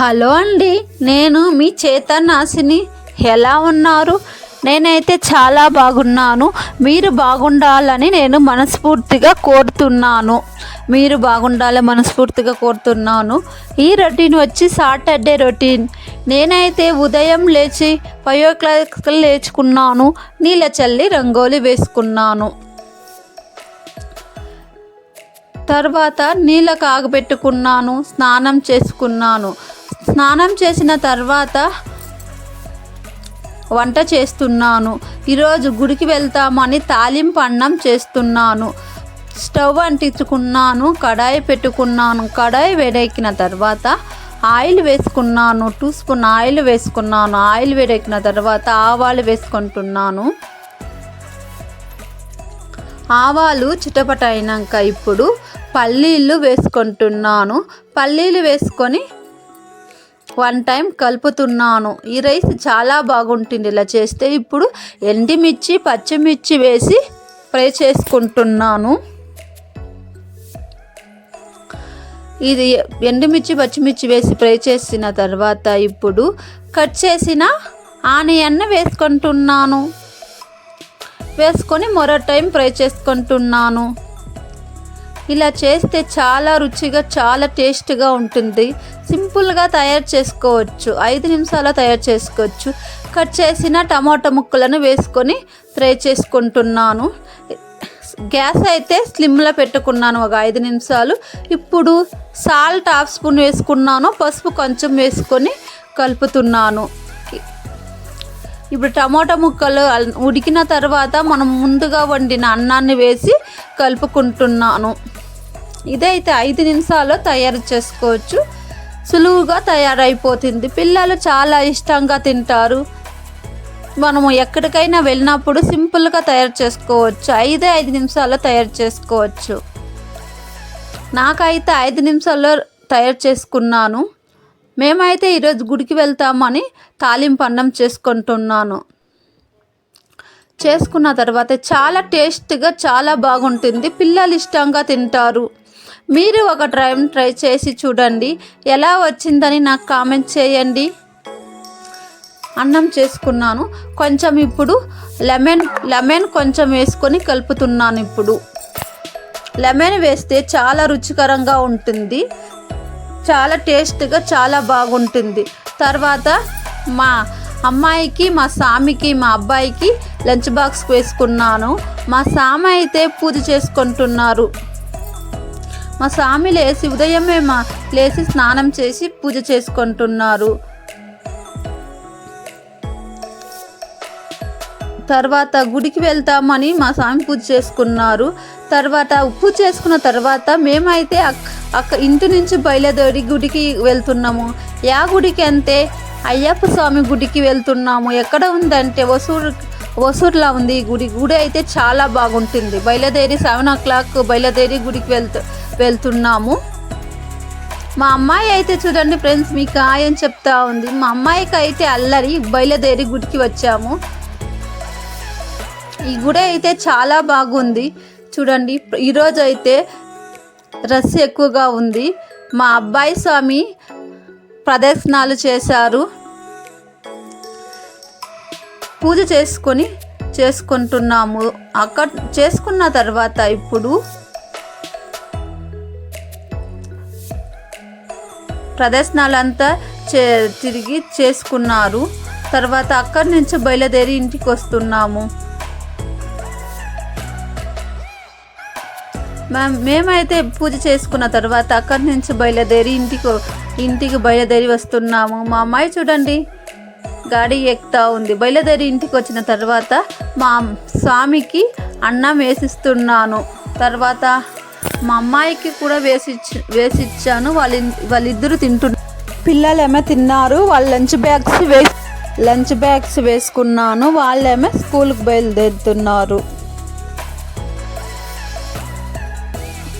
Hello అండి నేను మీ చేతనాశిని ఎలా ఉన్నారు? నేనైతే చాలా బాగున్నాను. మీరు బాగుండాలని నేను మనస్ఫూర్తిగా కోరుతున్నాను. మీరు బాగుండాలని మనస్ఫూర్తిగా కోరుతున్నాను. ఈ రొటీన్ వచ్చి సాటర్డే రొటీన్. నేనైతే ఉదయం లేచి ఫైవ్ ఓ క్లాక్ లేచుకున్నాను. నీళ్ళ చల్లి రంగోలి వేసుకున్నాను. తర్వాత నీళ్ళ కాగబెట్టుకున్నాను. స్నానం చేసుకున్నాను. స్నానం చేసిన తర్వాత వంట చేస్తున్నాను. ఈరోజు గుడికి వెళ్తామని తాలింపు అన్నం చేస్తున్నాను. స్టవ్ అంటించుకున్నాను కడాయి పెట్టుకున్నాను. కడాయి వేడెక్కిన తర్వాత ఆయిల్ వేసుకున్నాను. టూ స్పూన్ ఆయిల్ వేసుకున్నాను. ఆయిల్ వేడెక్కిన తర్వాత ఆవాలు వేసుకుంటున్నాను. ఆవాలు చిటపట అయినాక ఇప్పుడు పల్లీలు వేసుకుంటున్నాను. పల్లీలు వేసుకొని వన్ టైం కలుపుతున్నాను. ఈ రైస్ చాలా బాగుంటుంది. ఇలా చేస్తే ఇప్పుడు ఎండిమిర్చి పచ్చిమిర్చి వేసి ఫ్రై చేసుకుంటున్నాను. ఇది ఎండుమిర్చి పచ్చిమిర్చి వేసి ఫ్రై చేసిన తర్వాత ఇప్పుడు కట్ చేసిన ఆనియన్ వేసుకుంటున్నాను. వేసుకొని మరో టైం ఫ్రై చేసుకుంటున్నాను. ఇలా చేస్తే చాలా రుచిగా చాలా టేస్ట్గా ఉంటుంది. సింపుల్గా తయారు చేసుకోవచ్చు. ఐదు నిమిషాల్లో తయారు చేసుకోవచ్చు. కట్ చేసిన టమాటా ముక్కలను వేసుకొని ఫ్రై చేసుకుంటున్నాను. గ్యాస్ అయితే స్లిమ్లో పెట్టుకున్నాను ఒక ఐదు నిమిషాలు. ఇప్పుడు సాల్ట్ హాఫ్ స్పూన్ వేసుకున్నాను. పసుపు కొంచెం వేసుకొని కలుపుతున్నాను. ఇప్పుడు టమాటా ముక్కలు ఉడికిన తర్వాత మనం ముందుగా వండిన అన్నాన్ని వేసి కలుపుకుంటున్నాను. ఇదైతే ఐదు నిమిషాల్లో తయారు చేసుకోవచ్చు. సులువుగా తయారైపోతుంది. పిల్లలు చాలా ఇష్టంగా తింటారు. మనము ఎక్కడికైనా వెళ్ళినప్పుడు సింపుల్గా తయారు చేసుకోవచ్చు. ఐదే ఐదు నిమిషాల్లో తయారు చేసుకోవచ్చు. నాకైతే ఐదు నిమిషాల్లో తయారు చేసుకున్నాను. మేమైతే ఈరోజు గుడికి వెళ్తామని తాలింపు అన్నం చేసుకుంటున్నాను. చేసుకున్న తర్వాత చాలా టేస్ట్గా చాలా బాగుంటుంది. పిల్లలు ఇష్టంగా తింటారు. మీరు ఒక టైం ట్రై చేసి చూడండి. ఎలా వచ్చిందని నాకు కామెంట్ చేయండి. అన్నం చేసుకున్నాను. కొంచెం ఇప్పుడు లెమన్ లెమన్ కొంచెం వేసుకొని కలుపుతున్నాను ఇప్పుడు. లెమన్ వేస్తే చాలా రుచికరంగా ఉంటుంది. చాలా టేస్ట్గా చాలా బాగుంటుంది. తర్వాత మా అమ్మాయికి మా సామికి మా అబ్బాయికి లంచ్ బాక్స్ వేసుకున్నాను. మా సామ అయితే పూజ చేసుకుంటున్నారు. మా స్వామి లేచి ఉదయమే మా లేచి స్నానం చేసి పూజ చేసుకుంటున్నారు. తర్వాత గుడికి వెళ్తామని మా స్వామి పూజ చేసుకున్నారు. తర్వాత పూజ చేసుకున్న తర్వాత మేమైతే అక్- అక్క ఇంటి నుంచి బయలుదేరి గుడికి వెళ్తున్నాము. యా గుడికి అంతే అయ్యప్ప స్వామి గుడికి వెళ్తున్నాము. ఎక్కడ ఉందంటే వసూరు వసూరులో ఉంది ఈ గుడి. గుడి అయితే చాలా బాగుంటుంది. బయలుదేరి సెవెన్ ఓ క్లాక్ బయలుదేరి గుడికి వెళ్తు వెళ్తున్నాము. మా అమ్మాయి అయితే చూడండి ఫ్రెండ్స్ మీకు ఆయన చెప్తా ఉంది. మా అమ్మాయికి అయితే అల్లరి బయలుదేరి గుడికి వచ్చాము. ఈ గుడి అయితే చాలా బాగుంది. చూడండి ఈరోజు అయితే రష్ ఎక్కువగా ఉంది. మా అబ్బాయి స్వామి ప్రదర్శనాలు చేశారు. పూజ చేసుకొని చేసుకుంటున్నాము. అక్కడ చేసుకున్న తర్వాత ఇప్పుడు ప్రదర్శనలంతా చే తిరిగి చేసుకున్నారు. తర్వాత అక్కడి నుంచి బయలుదేరి ఇంటికి వస్తున్నాము మేమైతే పూజ చేసుకున్న తర్వాత అక్కడి నుంచి బయలుదేరి ఇంటికి ఇంటికి బయలుదేరి వస్తున్నాము. మా అమ్మాయి చూడండి గాడి ఎక్కుతా ఉంది. బయలుదేరి ఇంటికి వచ్చిన తర్వాత మా స్వామికి అన్నం వేసిస్తున్నాను. తర్వాత మా అమ్మాయికి కూడా వేసి వేసి ఇచ్చాను. వాళ్ళ వాళ్ళిద్దరూ తింటున్నారు. పిల్లలేమో తిన్నారు. వాళ్ళ లంచ్ బ్యాగ్స్ వేసి లంచ్ బ్యాగ్స్ వేసుకున్నాను. వాళ్ళేమో స్కూల్కి బయలుదేరుతున్నారు.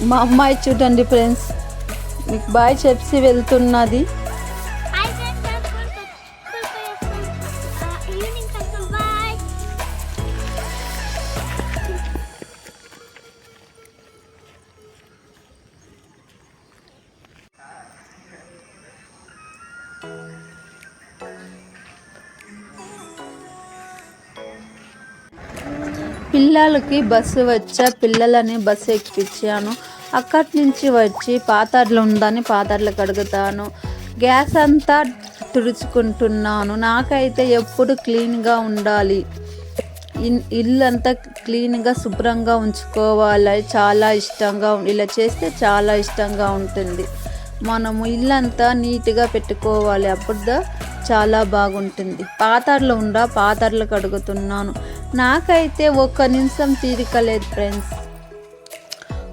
మా అమ్మాయి చూడండి ఫ్రెండ్స్. మీకు బాయ్ చెప్పి వెళ్తున్నది. పిల్లలకి బస్సు వచ్చా పిల్లలని బస్సు ఎక్కిపించాను అక్కడి నుంచి వచ్చి పాతర్లు ఉందని పాతర్లు కడుగుతాను. గ్యాస్ అంతా తుడుచుకుంటున్నాను. నాకైతే ఎప్పుడు క్లీన్గా ఉండాలి. ఇన్- ఇల్లు అంతా క్లీన్గా శుభ్రంగా ఉంచుకోవాలి. చాలా ఇష్టంగా ఉం- ఇలా చేస్తే చాలా ఇష్టంగా ఉంటుంది. మనము ఇల్లంతా నీట్గా పెట్టుకోవాలి. అప్పుడు చాలా బాగుంటుంది. పాతర్లు ఉండా పాతర్లు కడుగుతున్నాను. నాకైతే ఒక్క నిమిషం తీరిక లేదు ఫ్రెండ్స్.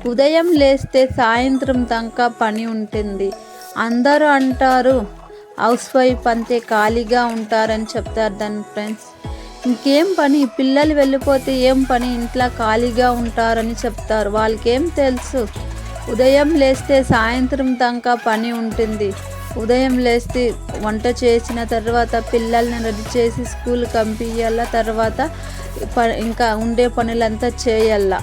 ఉదయం లేస్తే సాయంత్రం దాకా పని ఉంటుంది. అందరూ అంటారు హౌస్ వైఫ్ అంతే ఖాళీగా ఉంటారని చెప్తారు దాని ఫ్రెండ్స్. ఇంకేం పని? పిల్లలు వెళ్ళిపోతే ఏం పని? ఇంట్లో ఖాళీగా ఉంటారని చెప్తారు. వాళ్ళకేం తెలుసు? ఉదయం లేస్తే సాయంత్రం దాకా పని ఉంటుంది. ఉదయం లేస్తే వంట చేసిన తర్వాత పిల్లల్ని రెడీ చేసి స్కూల్ పంపించాల తర్వాత ఇంకా ఉండే పనులంతా చేయాల.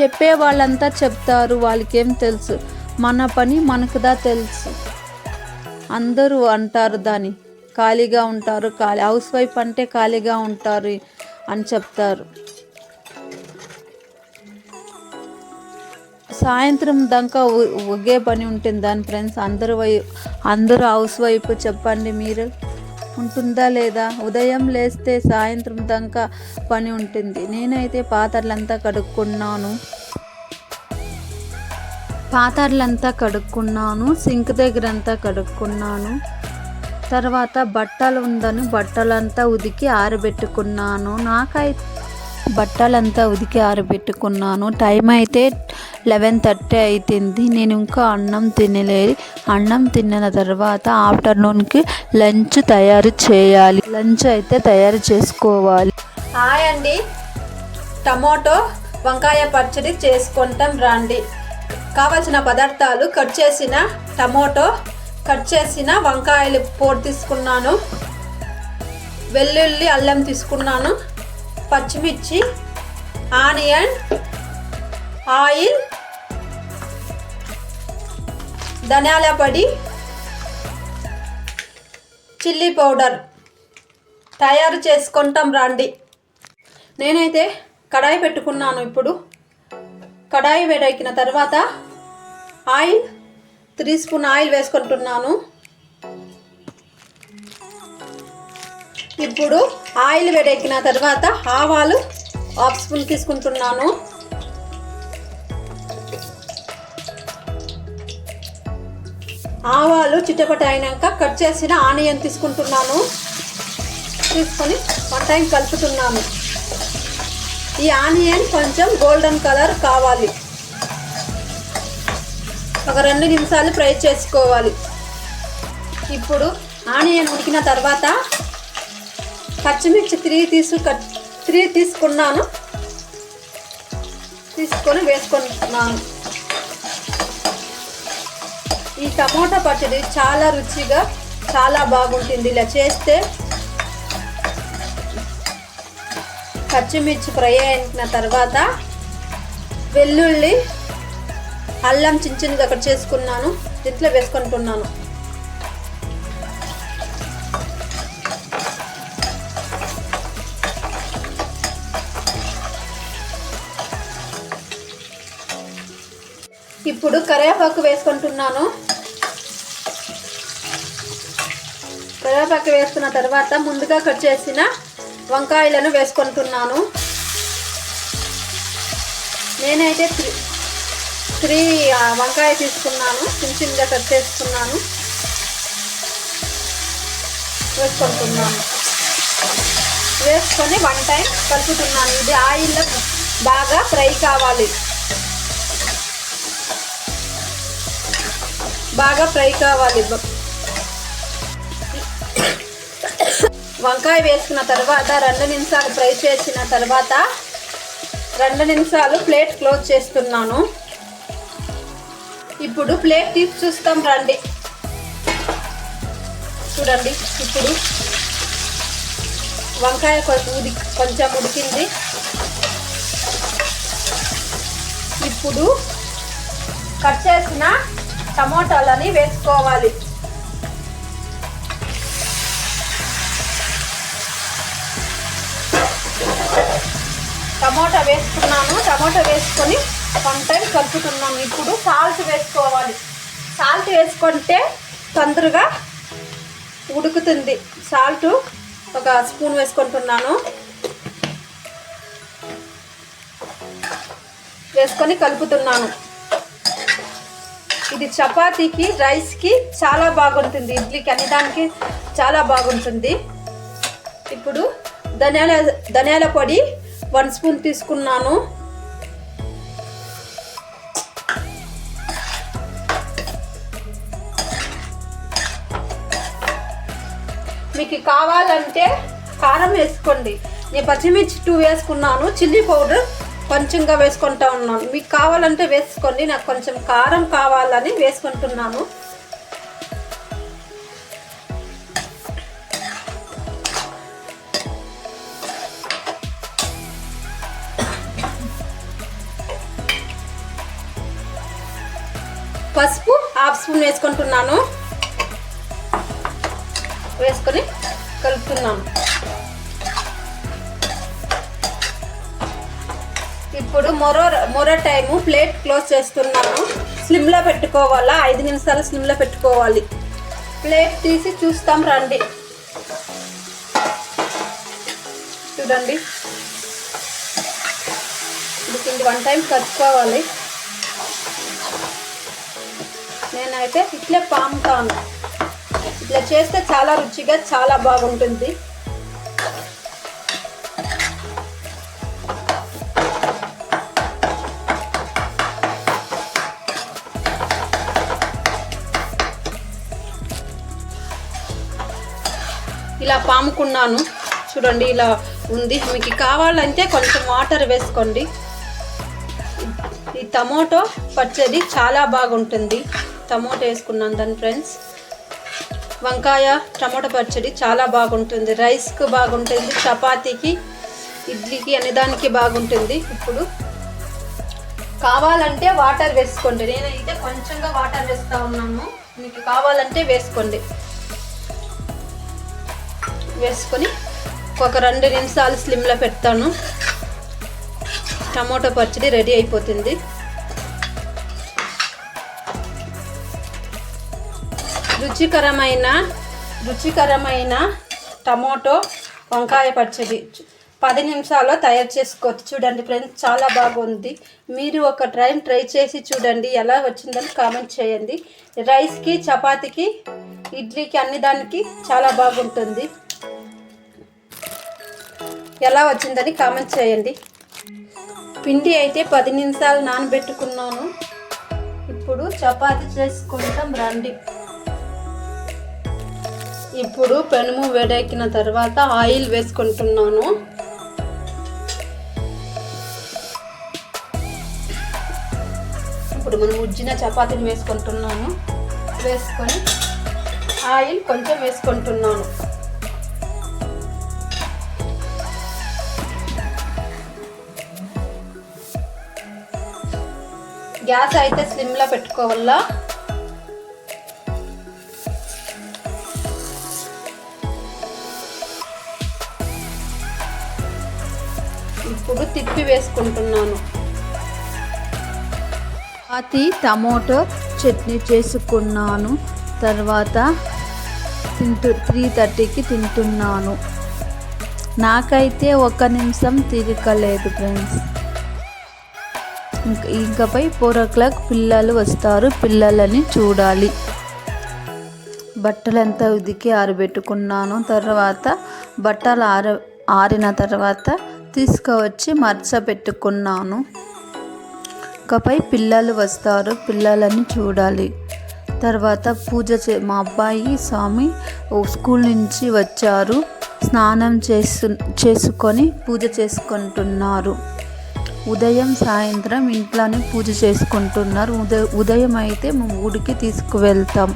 చెప్పే వాళ్ళంతా చెప్తారు వాళ్ళకేం తెలుసు. మన పని మనకుదా తెలుసు. అందరూ అంటారు దాని ఖాళీగా ఉంటారు ఖాళీ హౌస్ వైఫ్ అంటే ఖాళీగా ఉంటారు అని చెప్తారు. సాయంత్రం దాకా ఒకే పని ఉంటుంది. దాని ఫ్రెండ్స్ అందరు వై అందరూ హౌస్ వైపు చెప్పండి మీరు. ఉంటుందా లేదా? ఉదయం లేస్తే సాయంత్రం దాకా పని ఉంటుంది. నేనైతే పాత్రలంతా కడుక్కున్నాను. పాత్రలంతా కడుక్కున్నాను. సింక్ దగ్గర అంతా కడుక్కున్నాను. తర్వాత బట్టలు ఉందని. బట్టలంతా ఉతికి ఆరబెట్టుకున్నాను. నాకైతే బట్టలంతా ఉదికి ఆరబెట్టుకున్నాను. టైం అయితే లెవెన్ థర్టీ అవుతుంది నేను ఇంకా అన్నం తినలేదు. అన్నం తిన్న తర్వాత ఆఫ్టర్నూన్కి లంచ్ తయారు చేయాలి. లంచ్ అయితే తయారు చేసుకోవాలి. హాయ్ అండి. టమోటో వంకాయ పచ్చడి చేసుకుంటాం రండి. కావలసిన పదార్థాలు కట్ చేసిన టమోటో కట్ చేసిన వంకాయలు పొడి తీసుకున్నాను. వెల్లుల్లి అల్లం తీసుకున్నాను. పచ్చిమిర్చి ఆనియన్ ఆయిల్ ధనియాల పొడి చిల్లీ పౌడర్ తయారు చేసుకుంటాం రండి. నేనైతే కడాయి పెట్టుకున్నాను ఇప్పుడు. కడాయి వేడెక్కిన తర్వాత ఆయిల్ త్రీ స్పూన్ ఆయిల్ వేసుకుంటున్నాను. ఇప్పుడు ఆయిల్ వేడెక్కిన తర్వాత ఆవాలు హాఫ్ స్పూన్ తీసుకుంటున్నాను. ఆవాలు చిట్టపట అయినాక కట్ చేసిన ఆనియన్ తీసుకుంటున్నాను. తీసుకొని వన్ టైం కలుపుతున్నాను. ఈ ఆనియన్ కొంచెం గోల్డెన్ కలర్ కావాలి. ఒక రెండు నిమిషాలు ఫ్రై చేసుకోవాలి. ఇప్పుడు ఆనియన్ ఉడికిన తర్వాత పచ్చిమిర్చి త్రీ తీసు కట్ త్రీ తీసుకున్నాను. తీసుకొని వేసుకుంటున్నాను. ఈ టమోటా పచ్చడి చాలా రుచిగా చాలా బాగుంటుంది. ఇలా చేస్తే పచ్చిమిర్చి ఫ్రై అయిన తర్వాత వెల్లుల్లి అల్లం చిన్న చిన్నగా అక్కడ చేసుకున్నాను. దీంట్లో వేసుకుంటున్నాను. ఇప్పుడు కరివేపాకు వేసుకుంటున్నాను. కరివేపాకు వేసుకున్న తర్వాత ముందుగా కట్ చేసిన వంకాయలను వేసుకుంటున్నాను. నేనైతే త్రీ త్రీ వంకాయ తీసుకున్నాను. చిన్న చిన్నగా కట్ చేసుకున్నాను. వేసుకుంటున్నాను. వేసుకొని వన్ టైం కలుపుతున్నాను. ఇది ఆయిల్లో బాగా ఫ్రై కావాలి. బాగా ఫ్రై కావాలి. వంకాయ వేసుకున్న తర్వాత రెండు నిమిషాలు ఫ్రై చేసిన తర్వాత రెండు నిమిషాలు ప్లేట్ క్లోజ్ చేస్తున్నాను. ఇప్పుడు ప్లేట్ తీసి చూస్తాం రండి. చూడండి ఇప్పుడు వంకాయ ఉది కొంచెం ఉడికింది. ఇప్పుడు కట్ చేసిన టమోటాలని వేసుకోవాలి. టమోటా వేసుకున్నాను. టమోటా వేసుకొని వన్ టైం కలుపుతున్నాను ఇప్పుడు సాల్ట్ వేసుకోవాలి. సాల్ట్ వేసుకుంటే తొందరగా ఉడుకుతుంది. సాల్ట్ ఒక స్పూన్ వేసుకుంటున్నాను. వేసుకొని కలుపుతున్నాను. ఇది చపాతీకి రైస్కి చాలా బాగుంటుంది. ఇడ్లీకి అన్ని దానికి చాలా బాగుంటుంది. ఇప్పుడు ధనియాల ధనియాల పొడి వన్ స్పూన్ తీసుకున్నాను. మీకు కావాలంటే కారం వేసుకోండి. నేను పచ్చిమిర్చి టూ వేసుకున్నాను. చిల్లీ పౌడర్ కొంచెంగా వేసుకుంటా ఉన్నాను. మీకు కావాలంటే వేసుకోండి నాకు కొంచెం కారం కావాలని వేసుకుంటున్నాను. పసుపు హాఫ్ స్పూన్ వేసుకుంటున్నాను. వేసుకొని కలుపుతున్నాను. ఇప్పుడు మరో మరో టైము ప్లేట్ క్లోజ్ చేస్తున్నాను స్లిమ్లో పెట్టుకోవాలా? ఐదు నిమిషాలు స్లిమ్లో పెట్టుకోవాలి. ప్లేట్ తీసి చూస్తాం రండి. చూడండి. ఇది వన్ టైం కలుపుకోవాలి. నేనైతే ఇట్లే పాముతాను. ఇట్లా చేస్తే చాలా రుచిగా చాలా బాగుంటుంది. పాముకున్నాను చూడండి ఇలా ఉంది. మీకు కావాలంటే కొంచెం వాటర్ వేసుకోండి. ఈ టమోటో పచ్చడి చాలా బాగుంటుంది. టమోటో వేసుకున్నాను దాని ఫ్రెండ్స్. వంకాయ టమోటో పచ్చడి చాలా బాగుంటుంది. రైస్కి బాగుంటుంది చపాతీకి ఇడ్లీకి అనే దానికి బాగుంటుంది. ఇప్పుడు కావాలంటే వాటర్ వేసుకోండి. నేనైతే కొంచెంగా వాటర్ వేస్తూ ఉన్నాను. మీకు కావాలంటే వేసుకోండి. వేసుకొని ఒక రెండు నిమిషాలు స్లిమ్లో పెడతాను. టమాటో పచ్చడి రెడీ అయిపోతుంది. రుచికరమైన రుచికరమైన టమాటో వంకాయ పచ్చడి. పది నిమిషాల్లో తయారు చేసుకోవచ్చు. చూడండి ఫ్రెండ్స్ చాలా బాగుంది. మీరు ఒక టైం ట్రై చేసి చూడండి ఎలా వచ్చిందని కామెంట్ చేయండి. రైస్కి చపాతీకి ఇడ్లీకి అన్ని దానికి చాలా బాగుంటుంది. ఎలా వచ్చిందని కామెంట్ చేయండి. పిండి అయితే పది నిమిషాలు నానబెట్టుకున్నాను. ఇప్పుడు చపాతి చేసుకుంటాం రండి. ఇప్పుడు పెనుము వేడెక్కిన తర్వాత ఆయిల్ వేసుకుంటున్నాను. ఇప్పుడు మనం ఉజ్జిన చపాతీని వేసుకుంటున్నాను వేసుకొని ఆయిల్ కొంచెం వేసుకుంటున్నాను. గ్యాస్ అయితే స్లిమ్లో పెట్టుకోవాలా? ఇప్పుడు తిప్పి వేసుకుంటున్నాను. చపాతి టమోటో చట్నీ చేసుకున్నాను. తర్వాత తింటు త్రీ థర్టీకి తింటున్నాను. నాకైతే ఒక్క నిమిషం తిరగలేదు ఫ్రెండ్స్ ఇంకపై ఫోర్ ఓ క్లాక్ పిల్లలు వస్తారు. పిల్లలని చూడాలి. బట్టలంతా ఉదికి ఆరబెట్టుకున్నాను. తర్వాత బట్టలు ఆర ఆరిన తర్వాత తీసుకువచ్చి మర్చ పెట్టుకున్నాను. ఇకపై పిల్లలు వస్తారు. పిల్లలని చూడాలి. తర్వాత పూజ చే మా అబ్బాయి స్వామి స్కూల్ నుంచి వచ్చారు. స్నానం చేసు చేసుకొని పూజ చేసుకుంటున్నారు. ఉదయం సాయంత్రం ఇంట్లోనే పూజ చేసుకుంటున్నారు. ఉదయ ఉదయం అయితే మేము ఊరికి తీసుకువెళ్తాం.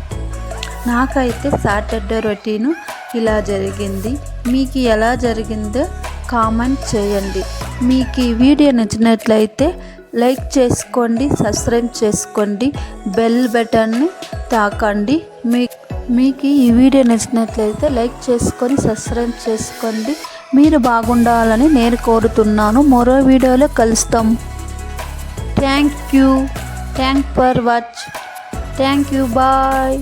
నాకైతే సాటర్డే రొటీను ఇలా జరిగింది. మీకు ఎలా జరిగిందో కామెంట్ చేయండి. మీకు ఈ వీడియో నచ్చినట్లయితే లైక్ చేసుకోండి సబ్స్క్రైబ్ చేసుకోండి బెల్ బటన్ని తాకండి. మీ మీకు ఈ వీడియో నచ్చినట్లయితే లైక్ చేసుకొని సబ్స్క్రైబ్ చేసుకోండి. మీరు బాగుండాలని నేను కోరుతున్నాను. మరో వీడియోలో కలుస్తాం. Thank you thank for watch thank you bye